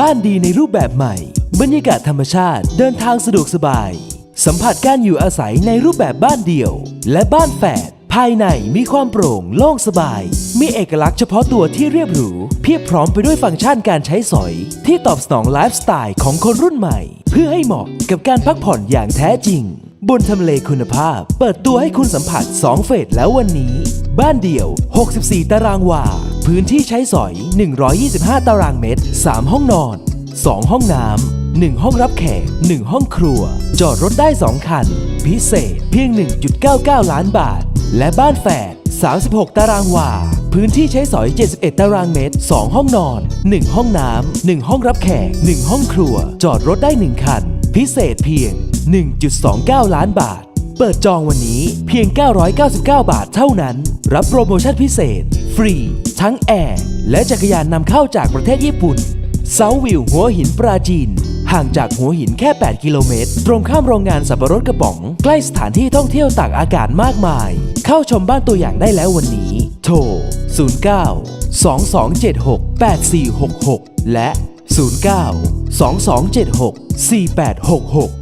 บ้านดีในรูปแบบใหม่ บรรยากาศธรรมชาติเดินทางสะดวกสบาย สัมผัสการอยู่อาศัยในรูปแบบบ้านเดี่ยว และบ้านแฝดภายในมีความโปร่งโล่งสบาย มีเอกลักษณ์เฉพาะตัวที่เรียบหรู เพียบพร้อมไปด้วยฟังก์ชันการใช้สอย ที่ตอบสนองไลฟ์สไตล์ของคนรุ่นใหม่ เพื่อให้เหมาะกับการพักผ่อนอย่างแท้จริง บนทำเลคุณภาพ เปิดตัวให้คุณสัมผัส 2 เฟสแล้ววันนี้ บ้านเดี่ยว 64 ตารางวา พื้นที่ใช้สอย 125 ตารางเมตร 3 ห้องนอน 2 ห้องน้ำ 1 ห้องรับแขก 1 ห้องครัว จอดรถได้ 2 คัน พิเศษเพียง 1.99 ล้านบาท และบ้านแฝด 36 ตารางวา พื้นที่ใช้สอย 71 ตารางเมตร 2 ห้องนอน 1 ห้องน้ำ 1 ห้องรับแขก 1 ห้องครัว จอดรถได้ 1 คัน พิเศษเพียง 1.29 ล้านบาท เปิดจองวันนี้เพียง 999 บาทเท่านั้น รับโปรโมชั่นพิเศษ ฟรี ทั้งแอร์และจักรยานนำเข้าจากประเทศญี่ปุ่นเซาวิวหัวหินปราจีน ห่างจากหัวหินแค่ 8 กิโลเมตร ตรงข้ามโรงงานสับปะรดกระป๋อง ใกล้สถานที่ท่องเที่ยวตากอากาศมากมาย เข้าชมบ้านตัวอย่างได้แล้ววันนี้ โทร 09 2276 8466 และ 09 2276 4866